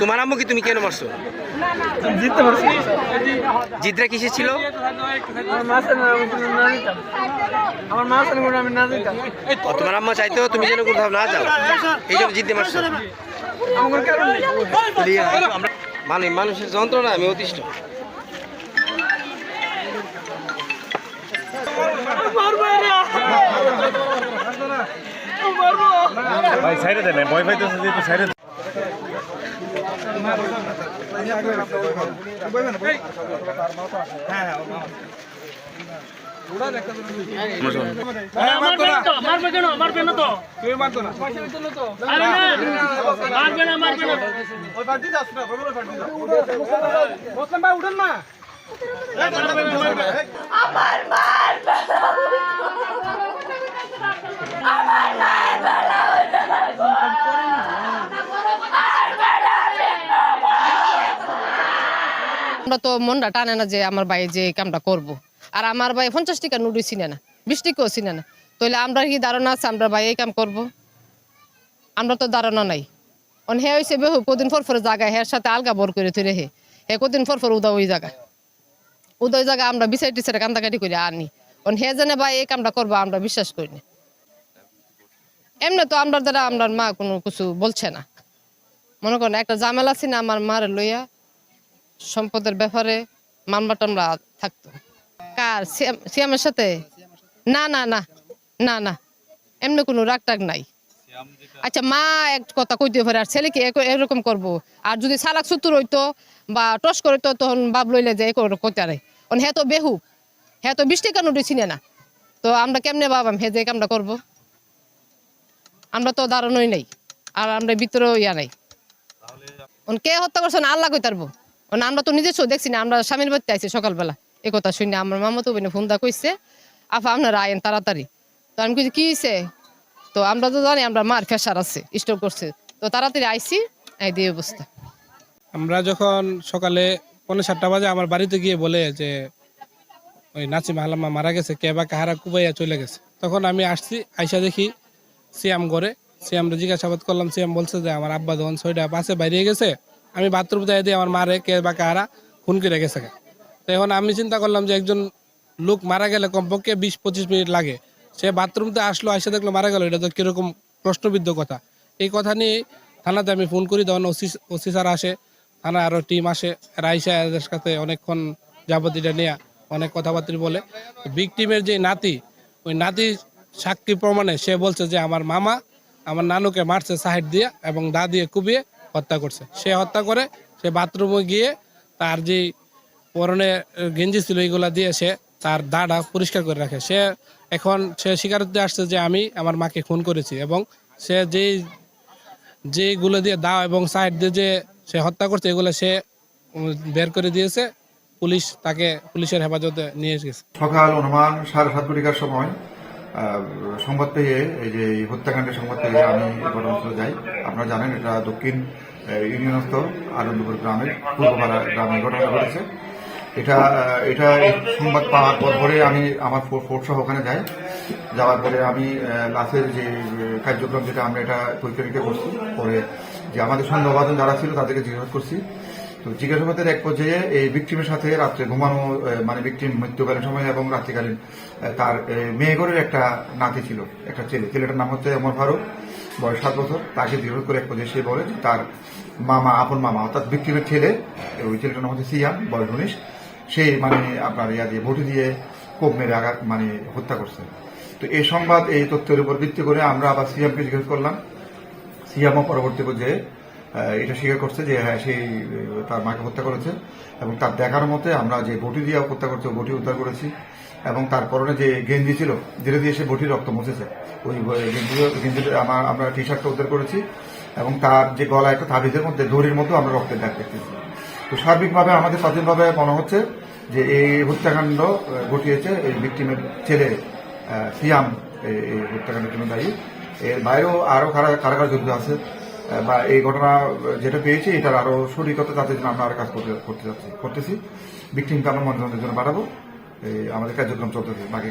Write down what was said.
তোমার আম্মু কি তুমি কেন মারছো? জিততে পারছি। কিসে ছিল? আমার মা আমি না তোমার আম্মা চাইতো তুমি যেন কোথাও না যাও। এই জন্য জিততে মারছো মানে মানুষের যন্ত্রণা আমি অতিষ্ঠ। ভাই সাইডে দেন ভয় পাইতেছে যেহেতু সাইডে মারবে কেন মারবে না। তো আরে না মারবে না। মারবে না আমরা তো মনটা টানে না যে আমার ভাই যে কামটা করব। আর আমার ভাই পঞ্চাশ টাকা নুডি চিনে না, বিশ টাকাও চিনে না। তাহলে আমরা কি ধারণা আছে আমরা ভাই এই কাম করব। আমরা তো ধারণা নাই। অন হে হয়েছে বেহু, কদিন পর পর জায়গায় হের সাথে আলগা বর করে তুলে হে। হে কদিন পর পর উদা ওই জায়গা উদা ওই জায়গা আমরা বিচার টিচারে কান্দাকাটি করে আনি। অন হে জানে ভাই এই কামটা করব আমরা বিশ্বাস করি না। এমনি তো আমরা দ্বারা আমরা মা কোনো কিছু বলছে না। মনে করেন একটা ঝামেলা আছে না আমার মার লইয়া সম্পদের ব্যাপারে মামলা টামলা থাকতো। কার? সিয়াম- সিয়ামের সাথে? না না না না না। এমনি কোনো রাগ টাগ নাই। আচ্ছা মা এক কথা কইতে পারে, আর ছেলেকে এরকম করব। আর যদি সালাক সুতুর হইতো বা টস করে তো তখন বাপ লইলে যে কইতে আরে হ্যাঁ তো বেহু হ্যাঁ তো বৃষ্টি কেন চিনে না তো আমরা কেমনে ভাবাম হে যে কামটা করব? আমরা তো দাঁড়ানোই নাই, আর আমরা ভিতরেও ইয়া নাই। কে হত্যা করছেন আল্লাহ কই তারবো ওন আমরা তো নিজে দেখছি না, আমরা স্বামীর বাড়িতে আইছি সকালবেলা। এই কথা শুনে আমার মামা তো ফোন দা কইছে, আফা, আপনারা আয়েন তাড়াতাড়ি। তো আমি কিছু কি হয়েছে তো আমরা তো জানি আমরা মার ফেসার আছে স্টোর করছে। তো তাড়াতাড়ি আইছি, এই দিয়ে অবস্থা। আমরা যখন সকালে পৌনে সাতটা বাজে আমার বাড়িতে গিয়ে বলে যে, ওই নাচি মাহালাম্মা মারা গেছে, কে বা কাহারা কুবাইয়া চলে গেছে? তখন আমি আসছি, আইসা দেখি সিয়াম ঘরে। সিয়ামরে জিজ্ঞাসাবাদ করলাম, সিয়াম বলছে যে, আমার আব্বা যখন ছয়টা পাশে বাইরে গেছে আমি বাথরুম যাই দিয়ে আমার মারে কে বা কাহারা খুন করে গেছে তো এখন আমি চিন্তা করলাম যে একজন লোক মারা গেলে কমপক্ষে বিশ পঁচিশ মিনিট লাগে। সে বাথরুমতে আসলো, আইসা দেখল মারা গেল, এটা তো কীরকম প্রশ্নবিদ্ধ কথা। এই কথা নিয়ে থানাতে আমি ফোন করি, তখন ওসি ওসি স্যার আসে, থানা আরও টিম আসে, এরা আইসা এদের সাথে অনেকক্ষণ যাবতীয়টা নেয়া অনেক কথাবার্তা বলে। ভিকটিমের যে নাতি, ওই নাতি সাক্ষী প্রমাণে সে বলছে যে আমার মামা আমার নানুকে মারছে সাইড দিয়ে এবং দা দিয়ে কুবিয়ে হত্যা করছে। সে হত্যা করে, সে বাথরুমে গিয়ে তার যে পরনে গেঞ্জি ছিল এইগুলা দিয়ে সে তার দাটা পরিষ্কার করে রাখে। সে এখন, সে স্বীকারোক্তি আসছে যে আমি আমার মাকে খুন করেছি এবং সে যেই যেগুলো দিয়ে দাও এবং সাইড দিয়ে যে সে হত্যা করছে, এগুলো সে বের করে দিয়েছে। পুলিশ তাকে, পুলিশের হেফাজতে নিয়ে গেছে। সকাল অনুমান সাড়ে সাত ঘটিকার সময় সংবাদ পেয়ে, এই যে হত্যাকাণ্ডের সংবাদ পেয়ে আমি ঘটনাস্থলে যাই। আপনারা জানেন, এটা দক্ষিণ ইউনিয়নস্থ আনন্দপুর গ্রামের পূর্বপাড়া গ্রামে ঘটনা ঘটেছে। এটা এটা সংবাদ পাওয়ার পর পরে আমি আমার ফোর্ট সহ ওখানে যাই। যাওয়ার পরে আমি লাশের যে কার্যক্রম যেটা আমরা এটা নিরীক্ষা করছি, পরে যে আমাদের সন্দেহভাজন যারা ছিল তাদেরকে জিজ্ঞাসা করছি। তো জিজ্ঞাসাবাদের এক পর্যায়ে এই ভিকটিমের সাথে রাত্রে ঘুমানো মানে ভিকটিম মৃত্যুকালীন সময় এবং রাত্রিকালীন তার আহ, মেয়েগরের একটা নাতি ছিল একটা ছেলে। ছেলেটার নাম হচ্ছে অমর ফারুক বয়স সাত বছর। তাকে জিজ্ঞাসা করে এক পর্যায়ে সে বলে তার মামা আপন মামা অর্থাৎ ভিকটিমের ছেলে ওই ছেলেটার নাম হচ্ছে সিয়াম বয়স উনিশ। সে মানে আপনার ইয়া দিয়ে ভোটে দিয়ে কোপ মেরে আঘাত মানে হত্যা করছে। তো এই সংবাদ এই তথ্যের উপর ভিত্তি করে আমরা আবার সিএমকে জিজ্ঞেস করলাম। সিয়ামও পরবর্তী পর্যায়ে এটা স্বীকার করছে যে হ্যাঁ সেই তার মাকে হত্যা করেছে এবং তার দেখার মতে আমরা যে বটি দিয়ে হত্যা করছে বটি উদ্ধার করেছি এবং তার পরনে যে গেঞ্জি ছিল যেটা দিয়ে সে বটির রক্ত মুছেছে। ওই গেঞ্জি গেঞ্জি আমার টি শার্টটা উদ্ধার করেছি এবং তার যে গলা একটা তাবিজের মধ্যে, দড়ির মতো আমরা রক্তের দাগ দেখতেছি। তো সার্বিকভাবে আমাদের স্বাধীনভাবে মনে হচ্ছে যে এই হত্যাকাণ্ড ঘটিয়েছে এই ভিক্টিমের ছেলে সিয়াম এই হত্যাকাণ্ডের জন্য দায়ী। এর বাইরেও আরও কারা, কারাগার যুদ্ধ আছে। বা এই ঘটনা যেটা পেয়েছি, এটার আরও সঠিকতা তাদের জন্য আমরা আর কাজ করতে যাচ্ছি করতেছি। বিক্রিম কালো মনোরঞ্জনের জন্য বাড়াবো আমাদের কার্যক্রম চলতেছে। বাকি